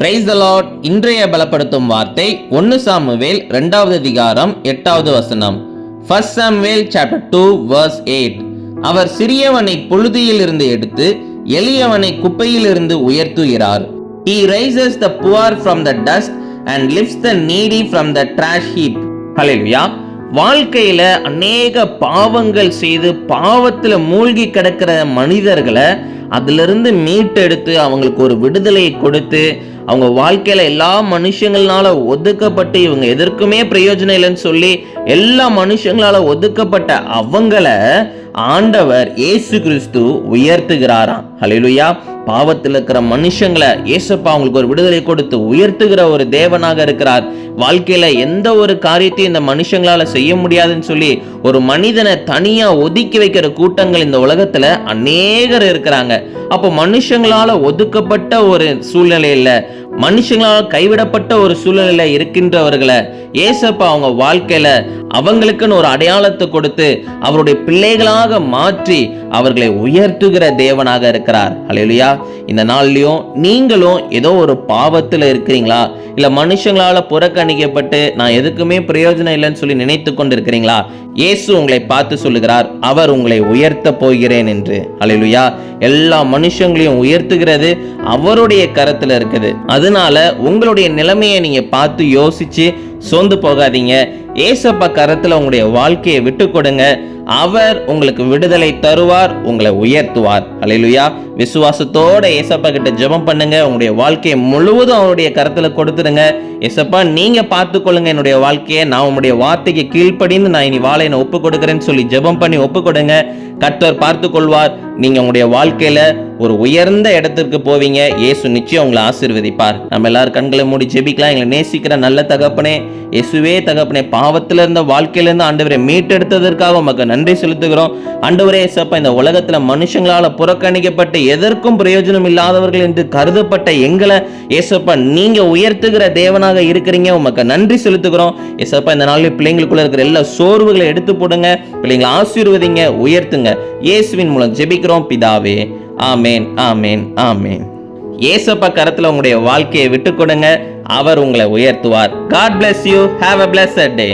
Praise the இன்றைய பலப்படுத்தும் வார்த்தை ஒன்று சாமுவேல் ரெண்டாவது அதிகாரம் எட்டாவது வசனம். First Samuel chapter two verse eight அவர் சிறியவனை புழுதியிலிருந்து எடுத்து எளியவனை குப்பையிலிருந்து உயர்த்துகிறார். He raises the poor from the dust and lifts the needy from the trash heap hallelujah வாழ்க்கையில அநேக பாவங்கள் செய்து பாவத்தில் மூழ்கி கிடக்கிற மனிதர்களை அதிலிருந்து மீட்டெடுத்து அவங்களுக்கு ஒரு விடுதலையை கொடுத்து அவங்க வாழ்க்கையில எல்லா மனுஷங்களால ஒதுக்கப்பட்டு இவங்க எதற்குமே பிரயோஜனம் இல்லைன்னு சொல்லி எல்லா மனுஷங்களால ஒதுக்கப்பட்ட அவங்கள ஆண்டவர் இயேசு கிறிஸ்து உயர்த்துகிறாராம். ஹலிலுயா பாவத்தில் இருக்கிற மனுஷங்களை ஏசப்பா அவங்களுக்கு ஒரு விடுதலை கொடுத்து உயர்த்துகிற ஒரு தேவனாக இருக்கிறார். வாழ்க்கையில எந்த ஒரு காரியத்தையும் இந்த மனுஷங்களால செய்ய முடியாதுன்னு சொல்லி ஒரு மனிதனை தனியா ஒதுக்கி வைக்கிற கூட்டங்கள் இந்த உலகத்துல அநேகர் இருக்கிறாங்க. அப்போ மனுஷங்களால ஒதுக்கப்பட்ட ஒரு சூழ்நிலையில மனுஷங்களால் கைவிடப்பட்ட ஒரு சூழ்நிலையில இருக்கின்றவர்களை ஏசப்பா அவங்க வாழ்க்கையில அவங்களுக்குன்னு ஒரு அடையாளத்தை கொடுத்து அவருடைய பிள்ளைகளாக மாற்றி அவர்களை உயர்த்துகிற தேவனாக இருக்கிறார். அலையிலையா இந்த நாள்லயும் நீங்களும் ஏதோ ஒரு பாவத்துல இருக்கிறீங்களா? இல்ல மனுஷங்களால புறக்கணிக்கப்பட்டு நான் எதுக்குமே பிரயோஜனம் இல்லைன்னு சொல்லி நினைத்து கொண்டு இருக்கிறீங்களா இயேசு உங்களை பார்த்து சொல்லுகிறார் அவர் உங்களை உயர்த்த போகிறேன் என்று. அலையிலுயா எல்லா மனுஷங்களையும் உயர்த்துகிறது அவருடைய கரத்துல இருக்குது. அது அதனால உங்களுடைய நிலைமையை நீங்க பார்த்து யோசிச்சு சோர்ந்து போகாதீங்க. ஏசப்பா கரத்தில் உங்களுடைய வாழ்க்கையை விட்டு கொடுங்க. அவர் உங்களுக்கு விடுதலை தருவார் உங்களை உயர்த்துவார். அலையிலுயா விசுவாசத்தோட ஏசப்பா கிட்ட ஜெபம் பண்ணுங்க. உங்களுடைய வாழ்க்கையை முழுவதும் அவருடைய கருத்துல கொடுத்துருங்க ஏசப்பா நீங்க பார்த்துக்கொள்ளுங்க என்னுடைய வாழ்க்கையை. நான் உங்களுடைய வார்த்தைக்கு கீழ்ப்படிந்து நான் இனி வாழை நான் ஒப்பு கொடுக்குறேன்னு சொல்லி ஜெபம் பண்ணி ஒப்பு கொடுங்க. கர்த்தர் பார்த்து கொள்வார். நீங்க உங்களுடைய வாழ்க்கையில ஒரு உயர்ந்த இடத்திற்கு போவீங்க. இயேசு நிச்சயம் உங்களை ஆசிர்வதிப்பார். நம்ம எல்லாரும் கண்களை மூடி ஜெபிக்கலாம். எங்களை நேசிக்கிற நல்ல தகப்பனே இயேசுவே தகப்பனே பாவத்தில் இருந்த வாழ்க்கையிலேருந்து ஆண்டவரை மீட்டெடுத்ததற்காக உமக்கு நன்றி செலுத்துகிறோம். ஆண்டவரே சப்ப இந்த உலகத்துல மனுஷங்களால புறக்கணிக்கப்பட்டு எதற்கும் பிரயோஜனம் இல்லாதவர்கள் என்று கருதப்பட்ட எங்களை ஏசப்பா நீங்க உயர்த்துகிற தேவனாக இருக்கிறீங்க. உமக்கு நன்றி செலுத்துகிறோம். ஏசப்பா இந்த நாளில் பிள்ளைங்களுக்குள்ள இருக்கிற எல்லா சோர்வுகளை எடுத்து போடுங்க. பிள்ளைங்களை ஆசீர்வதிங்க உயர்த்துங்க. இயேசுவின் மூலம் ஜெபிக்கிறோம். பிதாவே ஆமேன் ஆமேன் ஆமேன். ஏசப்பா கரத்தில் உங்களுடைய வாழ்க்கையை விட்டு கொடுங்க. அவர் உங்களை உயர்த்துவார். God bless you have a bless day